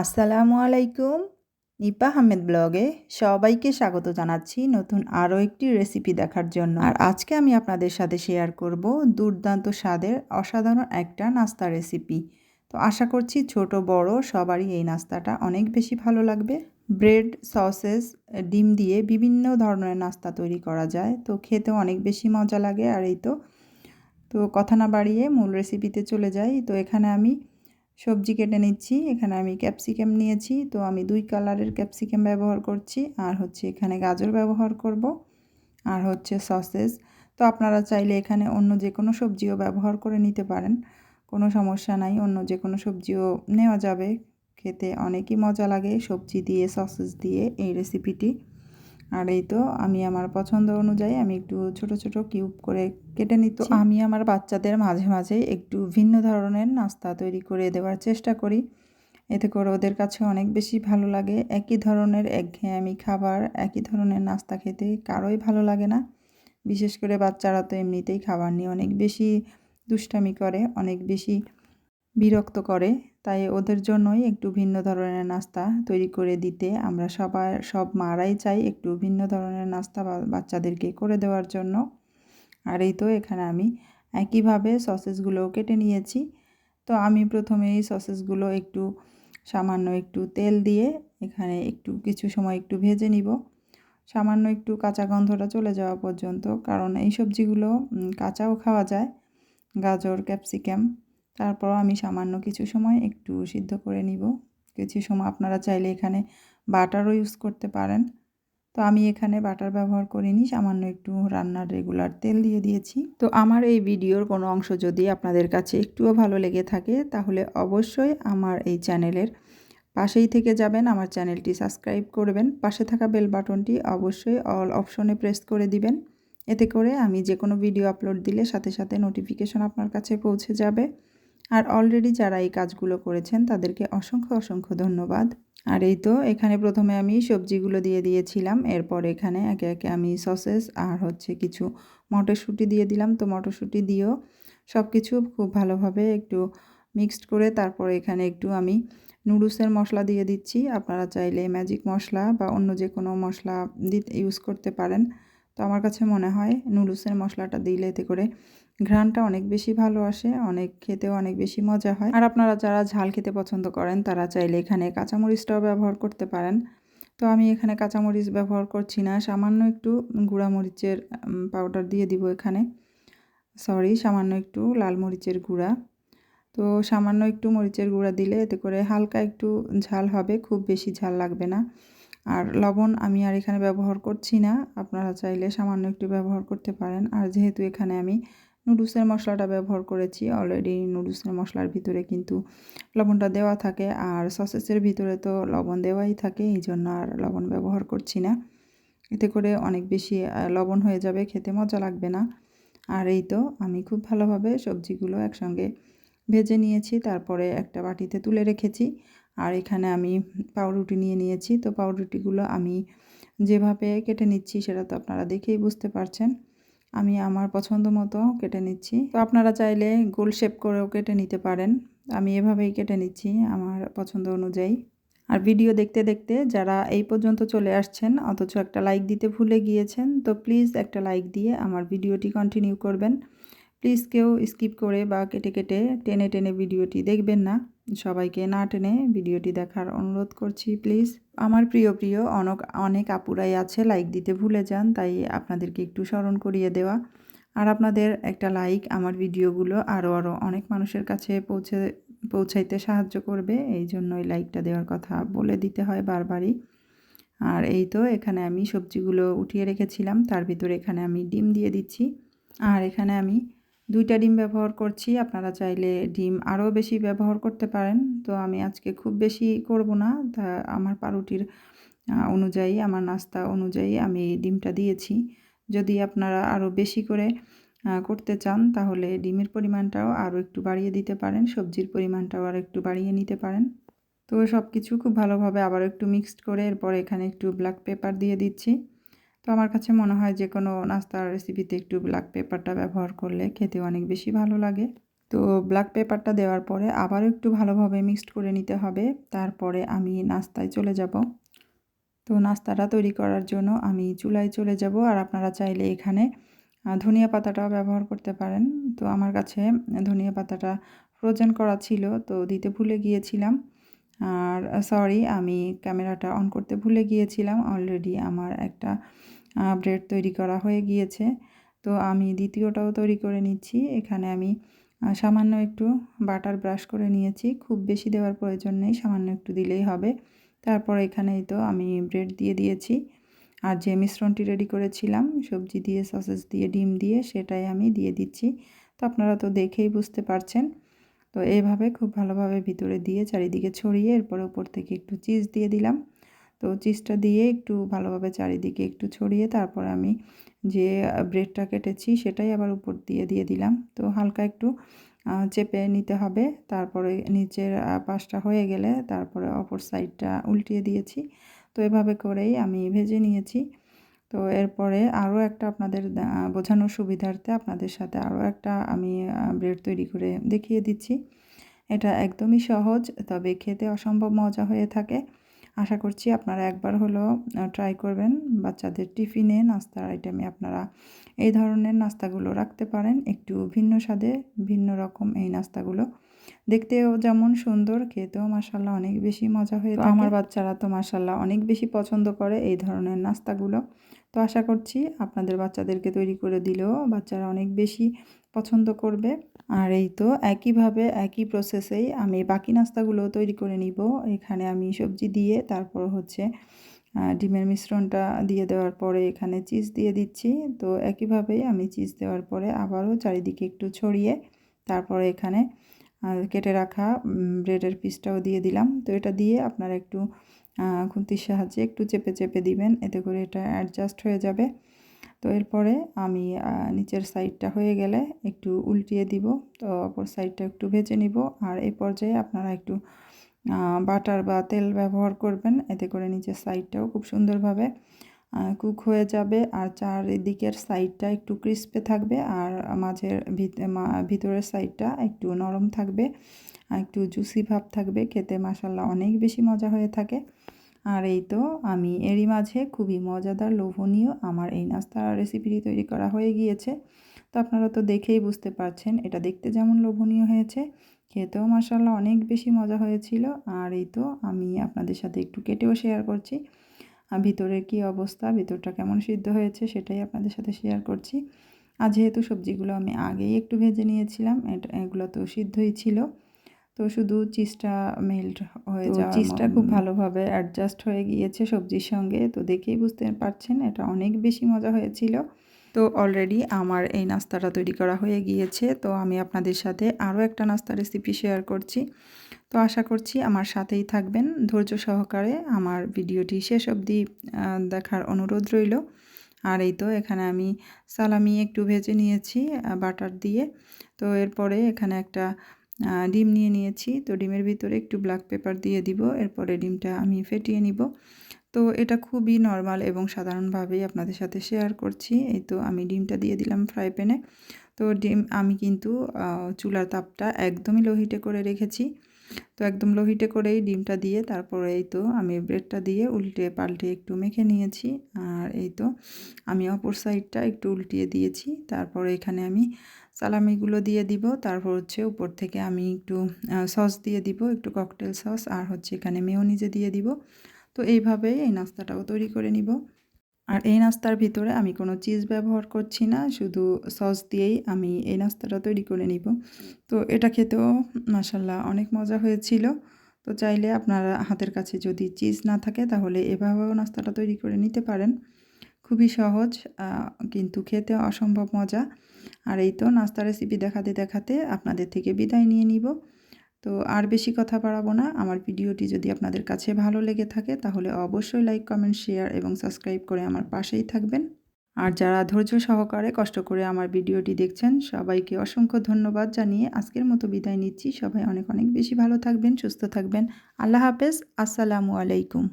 আসসালামু আলাইকুম। নিপা আহমেদ ব্লগে সবাইকে স্বাগত জানাচ্ছি নতুন আরও একটি রেসিপি দেখার জন্য। আর আজকে আমি আপনাদের সাথে শেয়ার করব দুর্দান্ত স্বাদের অসাধারণ একটা নাস্তা রেসিপি। তো আশা করছি ছোট, বড় সবারই এই নাস্তাটা অনেক বেশি ভালো লাগবে। ব্রেড, সসেস, ডিম দিয়ে বিভিন্ন ধরনের নাস্তা তৈরি করা যায়। তো খেতে অনেক বেশি মজা লাগে আর এই তো। তো কথা না বাড়িয়ে মূল রেসিপিতে চলে যাই। তো এখানে আমি সবজি কেটে নিচ্ছি। এখানে আমি ক্যাপসিকাম নিয়েছি। তো আমি দুই কালারের ক্যাপসিকাম ব্যবহার করছি। আর হচ্ছে এখানে গাজর ব্যবহার করব। আর হচ্ছে সসেস। তো আপনারা চাইলে এখানে অন্য যে কোনো সবজিও ব্যবহার করে নিতে পারেন। কোনো সমস্যা নাই। অন্য যে কোনো সবজিও নেওয়া যাবে। খেতে অনেকই মজা লাগে সবজি দিয়ে, সসেস দিয়ে এই রেসিপিটি আর এই তো আমি আমার পছন্দ অনুযায়ী আমি একটু ছোট ছোট কিউব করে কেটে নিত আমি আমার বাচ্চাদের মাঝে মাঝে একটু ভিন্ন ধরনের নাস্তা তৈরি করে দেওয়ার চেষ্টা করি। এতে করে ওদের কাছে অনেক বেশি ভালো লাগে। একই ধরনের একঘেয়েমি খাবার একই ধরনের নাস্তা খেতে কারোই ভালো লাগে না। বিশেষ করে বাচ্চারা তো এমনিতেই খাবার নিয়ে অনেক বেশি দুষ্টামি করে অনেক বেশি বিরক্ত করে, তাই ওদের জন্যই একটু ভিন্ন ধরনের নাস্তা তৈরি করে দিতে। আমরা সবাই সব মারাই চাই একটু ভিন্ন ধরনের নাস্তা বাচ্চাদেরকে করে দেওয়ার জন্য। আর এই তো এখানে আমি একইভাবে সসেসগুলোও কেটে নিয়েছি। তো আমি প্রথমে এই সসেসগুলো একটু সামান্য একটু তেল দিয়ে এখানে একটু কিছু সময় একটু ভেজে নিব। সামান্য একটু কাঁচা গন্ধটা চলে যাওয়া পর্যন্ত, কারণ এই সবজিগুলো কাঁচাও খাওয়া যায়। গাজর, ক্যাপসিকাম তারপর আমি সামান্য কিছু সময় একটু সিদ্ধ করে নিব। কিছু সময় আপনারা চাইলে এখানে বাটারও ইউজ করতে পারেন। তো আমি এখানে বাটার ব্যবহার করিনি, সামান্য একটু রান্নার রেগুলার তেল দিয়ে দিয়েছি। তো আমার এই ভিডিওর কোনো অংশ যদি আপনাদের কাছে একটুও ভালো লেগে থাকে, তাহলে অবশ্যই আমার এই চ্যানেলের পাশেই থেকে যাবেন, আমার চ্যানেলটি সাবস্ক্রাইব করবেন। পাশে থাকা বেল বাটনটি অবশ্যই অল অপশনে প্রেস করে দিবেন। এতে করে আমি যে কোনো ভিডিও আপলোড দিলে সাথে সাথে নোটিফিকেশন আপনার কাছে পৌঁছে যাবে। আর অলরেডি যারা এই কাজগুলো করেছেন, তাদেরকে অসংখ্য অসংখ্য ধন্যবাদ। আর এই তো, এখানে প্রথমে আমি সবজিগুলো দিয়ে দিয়েছিলাম, এরপর এখানে একে একে আমি সসেস আর হচ্ছে কিছু মটরশুঁটি দিয়ে দিলাম। তো মটরশুঁটি দিয়েও সব কিছু খুব ভালোভাবে একটু মিক্সড করে তারপর এখানে একটু আমি নুডলসের মশলা দিয়ে দিচ্ছি। আপনারা চাইলে ম্যাজিক মশলা বা অন্য যে কোনো মশলা দিতে ইউজ করতে পারেন। তো আমার কাছে মনে হয় নুডলসের মশলাটা দিলে এতে করে ঘ্রাণটা অনেক বেশি ভালো আসে, অনেক খেতেও অনেক বেশি মজা হয়। আর আপনারা যারা ঝাল খেতে পছন্দ করেন, তারা চাইলে এখানে কাঁচামরিচটাও ব্যবহার করতে পারেন। তো আমি এখানে কাঁচামরিচ ব্যবহার করছি না, সামান্য একটু গুঁড়া মরিচের পাউডার দিয়ে দিব এখানে। সরি সামান্য একটু লাল মরিচের গুঁড়া। তো সামান্য একটু মরিচের গুঁড়া দিলে এতে করে হালকা একটু ঝাল হবে, খুব বেশি ঝাল লাগবে না। আর লবণ আমি আর এখানে ব্যবহার করছি না, আপনারা চাইলে সামান্য একটু ব্যবহার করতে পারেন। আর যেহেতু এখানে আমি নুডলসের মশলাটা ব্যবহার করেছি। অলরেডি নুডলসের মশলার ভিতরে কিন্তু লবণটা দেওয়া থাকে আর সসেসের ভিতরে তো লবণ দেওয়াই থাকে, এই জন্য আর লবণ ব্যবহার করছি না। এতে করে অনেক বেশি লবণ হয়ে যাবে, খেতে মজা লাগবে না। আর এই তো আমি খুব ভালোভাবে সবজিগুলো একসঙ্গে ভেজে নিয়েছি, তারপরে একটা বাটিতে তুলে রেখেছি। আর এখানে আমি পাউরুটি নিয়ে নিয়েছি। তো পাউরুটিগুলো আমি যেভাবে কেটে নিচ্ছি সেটা তো আপনারা দেখেই বুঝতে পারছেন। আমি আমার পছন্দ মতো কেটে নিচ্ছি। তো আপনারা চাইলে গোল শেপ করেও কেটে নিতে পারেন। আমি এভাবেই কেটে নিচ্ছি আমার পছন্দ অনুযায়ী। আর ভিডিও দেখতে দেখতে যারা এই পর্যন্ত চলে আসছেন, অথচ একটা লাইক দিতে ভুলে গিয়েছেন, তো প্লিজ একটা লাইক দিয়ে আমার ভিডিওটি কন্টিনিউ করবেন। প্লিজ কেউ স্কিপ করে বা কেটে কেটে টেনে টেনে ভিডিওটি দেখবেন না। সবাইকে না টেনে ভিডিওটি দেখার অনুরোধ করছি, প্লিজ। আমার প্রিয় প্রিয়, অনেক অনেক আপুরাই আছে, লাইক দিতে ভুলে যান, তাই আপনাদেরকে একটু স্মরণ করিয়ে দেওয়া। আর আপনাদের একটা লাইক আমার ভিডিওগুলো আরও আরও অনেক মানুষের কাছে পৌঁছে, পৌঁছাইতে সাহায্য করবে, এই জন্য এই লাইকটা দেওয়ার কথা বলে দিতে হয় বারবারই। আর এই তো, এখানে আমি সবজিগুলো উঠিয়ে রেখেছিলাম, তার ভিতরে এখানে আমি ডিম দিয়ে দিচ্ছি। আর এখানে আমি দুইটা ডিম ব্যবহার করছি। আপনারা চাইলে ডিম আরও বেশি ব্যবহার করতে পারেন। তো আমি আজকে খুব বেশি করব না। তা আমার পাউরুটির অনুযায়ী, আমার নাস্তা অনুযায়ী আমি ডিমটা দিয়েছি। যদি আপনারা আরও বেশি করে করতে চান, তাহলে ডিমের পরিমাণটাও আরও একটু বাড়িয়ে দিতে পারেন। সবজির পরিমাণটাও আরও একটু বাড়িয়ে নিতে পারেন। তো সব কিছু খুব ভালোভাবে আবার একটু মিক্সড করে এরপর এখানে একটু ব্ল্যাক পেপার দিয়ে দিচ্ছি। তো আমার কাছে মনে হয় যে কোনো নাস্তার রেসিপিতে একটু ব্ল্যাক পেপারটা ব্যবহার করলে খেতে অনেক বেশি ভালো লাগে। তো ব্ল্যাক পেপারটা দেওয়ার পরে আবারও একটু ভালোভাবে মিক্সড করে নিতে হবে। তারপরে আমি নাস্তায় চলে যাব। তো নাস্তাটা তৈরি করার জন্য আমি চুলায় চলে যাব। আর আপনারা চাইলে এখানে ধনিয়া পাতাটাও ব্যবহার করতে পারেন। তো আমার কাছে ধনিয়া পাতাটা ফ্রোজেন করা ছিল, তো দিতে ভুলে গিয়েছিলাম। আর সরি আমি ক্যামেরাটা অন করতে ভুলে গিয়েছিলাম। অলরেডি আমার একটা ব্রেড তৈরি করা হয়ে গিয়েছে। তো আমি দ্বিতীয়টাও তৈরি করে নিচ্ছি। এখানে আমি সামান্য একটু বাটার ব্রাশ করে নিয়েছি। খুব বেশি দেওয়ার প্রয়োজন নেই, সামান্য একটু দিলেই হবে। তারপর এখানেই তো আমি ব্রেড দিয়ে দিয়েছি। আর যে মিশ্রণটি রেডি করেছিলাম, সবজি দিয়ে সসেস দিয়ে, ডিম দিয়ে, সেটাই আমি দিয়ে দিচ্ছি। তো আপনারা তো দেখেই বুঝতে পারছেন। তো এইভাবে খুব ভালোভাবে ভিতরে দিয়ে চারিদিকে ছড়িয়ে এরপরে উপর থেকে একটু চিজ দিয়ে দিলাম। তো চিজটা দিয়ে একটু ভালোভাবে চারিদিকে একটু ছড়িয়ে তারপর আমি যে ব্রেডটা কেটেছি সেটাই আবার উপর দিয়ে দিয়ে দিলাম। তো হালকা একটু চেপে নিতে হবে। তারপরে নিচের পাশটা হয়ে গেলে তারপরে অপর সাইডটা উল্টিয়ে দিয়েছি। তো এভাবে করেই আমি ভেজে নিয়েছি। তো এরপরে আরও একটা আপনাদের বোঝানোর সুবিধার্থে আপনাদের সাথে আরও একটা আমি ব্রেড তৈরি করে দেখিয়ে দিচ্ছি। এটা একদমই সহজ তবে খেতে অসম্ভব মজা হয়ে থাকে। আশা করছি আপনারা একবার হলো ট্রাই করবেন। বাচ্চাদের টিফিনে নাস্তার আইটেমে আপনারা এই ধরনের নাস্তাগুলো রাখতে পারেন। একটু ভিন্ন স্বাদে ভিন্ন রকম এই নাস্তাগুলো। দেখতেও যেমন সুন্দর খেতেও মাসাল্লাহ অনেক বেশি মজা হয়ে আমার বাচ্চারা তো মাসাল্লাহ অনেক বেশি পছন্দ করে এই ধরনের নাস্তাগুলো। তো আশা করছি আপনাদের বাচ্চাদেরকে তৈরি করে দিলেও বাচ্চারা অনেক বেশি পছন্দ করবে। আর এই তো একইভাবে একই প্রসেসেই আমি বাকি নাস্তাগুলো তৈরি করে নিব। এখানে আমি সবজি দিয়ে, তারপর হচ্ছে ডিমের মিশ্রণটা দিয়ে দেওয়ার পরে এখানে চিজ দিয়ে দিচ্ছি। তো একইভাবেই আমি চিজ দেওয়ার পরে আবারও চারিদিকে একটু ছড়িয়ে, তারপরে এখানে কেটে রাখা ব্রেডের পিসটাও দিয়ে দিলাম। তো এটা দিয়ে আপনারা একটু খুন্তির সাহায্যে একটু চেপে চেপে দিবেন, এতে করে এটা অ্যাডজাস্ট হয়ে যাবে। তো এরপরে আমি নিচের সাইডটা হয়ে গেলে একটু উল্টিয়ে দিব, তো অপর সাইডটা একটু ভেজে নিব। আর এই পর্যায়ে আপনারা একটু বাটার বা তেল ব্যবহার করবেন, এতে করে নিচের সাইডটাও খুব সুন্দরভাবে কুক হয়ে যাবে আর চারিদিকের সাইডটা একটু ক্রিস্পে থাকবে আর মাঝের ভিতরের সাইডটা একটু নরম থাকবে একটু জুসি ভাব থাকবে, খেতে মাসাল্লাহ অনেক বেশি মজা হয়ে থাকে। আর এই তো আমি এরই মাঝে খুবই মজাদার লোভনীয় আমার এই নাস্তার রেসিপিটি তৈরি করা হয়ে গিয়েছে। তো আপনারা তো দেখেই বুঝতে পারছেন, এটা দেখতে যেমন লোভনীয় হয়েছে, খেতেও মাসাল্লাহ অনেক বেশি মজা হয়েছিল। আর এই তো আমি আপনাদের সাথে একটু কেটেও শেয়ার করছি। ভিতরের কি অবস্থা ভিতরটা কেমন সিদ্ধ হয়েছে সেটাই আপনাদের সাথে শেয়ার করছি। আর যেহেতু সবজিগুলো আমি আগেই একটু ভেজে নিয়েছিলাম এটা এগুলো তো সিদ্ধই ছিল। তো শুধু চিজটা মেল্ট হয়ে যাওয়া চিজটা খুব ভালোভাবে অ্যাডজাস্ট হয়ে গিয়েছে সবজির সঙ্গে তো দেখেই বুঝতে পারছেন এটা অনেক বেশি মজা হয়েছিল। তো অলরেডি আমার এই নাস্তাটা তৈরি করা হয়ে গিয়েছে তো আমি আপনাদের সাথে আরও একটা নাস্তা রেসিপি শেয়ার করছি। তো আশা করছি আমার সাথেই থাকবেন। ধৈর্য সহকারে আমার ভিডিওটি শেষ অবধি দেখার অনুরোধ রইল। আর এই তো এখানে আমি সালামি একটু ভেজে নিয়েছি বাটার দিয়ে। তো এরপরে এখানে একটা ডিম নিয়ে নিয়েছি। তো ডিমের ভিতরে একটু ব্ল্যাক পেপার দিয়ে দিব। এরপরে ডিমটা আমি ফেটিয়ে নিব। তো এটা খুবই নর্মাল এবং সাধারণভাবেই আপনাদের সাথে শেয়ার করছি। এই তো আমি ডিমটা দিয়ে দিলাম ফ্রাই প্যানে। তো ডিম আমি কিন্তু চুলার তাপটা একদমই লোহিটে করে রেখেছি। তো একদম লোহিটে করেই ডিমটা দিয়ে তারপরে এই তো আমি ব্রেডটা দিয়ে উল্টে পাল্টে একটু মেখে নিয়েছি। আর এই তো আমি অপর সাইডটা একটু উল্টিয়ে দিয়েছি। তারপরে এখানে আমি সালামিগুলো দিয়ে দিব। তারপর হচ্ছে উপর থেকে আমি একটু সস দিয়ে দিব, একটু ককটেল সস। আর হচ্ছে এখানে মেয়নিজে দিয়ে দিব। তো এইভাবেই এই নাস্তাটাও তৈরি করে নিব। আর এই নাস্তার ভিতরে আমি কোনো চিজ ব্যবহার করছি না, শুধু সস দিয়েই আমি এই নাস্তাটা তৈরি করে নিব। তো এটা খেতেও মাসাল্লাহ অনেক মজা হয়েছিল। তো চাইলে আপনার হাতের কাছে যদি চিজ না থাকে তাহলে এভাবেও নাস্তাটা তৈরি করে নিতে পারেন। খুবই সহজ কিন্তু খেতে অসম্ভব মজা। আর এই তো নাস্তা রেসিপি দেখাতে দেখাতে আপনাদের থেকে বিদায় নিয়ে নিব। তো আর বেশি কথা বাড়াবো না। আমার ভিডিওটি যদি আপনাদের কাছে ভালো লেগে থাকে, তাহলে অবশ্যই লাইক কমেন্ট শেয়ার এবং সাবস্ক্রাইব করে আমার পাশেই থাকবেন। আর যারা ধৈর্য সহকারে কষ্ট করে আমার ভিডিওটি দেখছেন, সবাইকে অসংখ্য ধন্যবাদ জানিয়ে আজকের মতো বিদায় নিচ্ছি। সবাই অনেক অনেক বেশি ভালো থাকবেন, সুস্থ থাকবেন। আল্লাহ হাফেজ। আসসালামু আলাইকুম।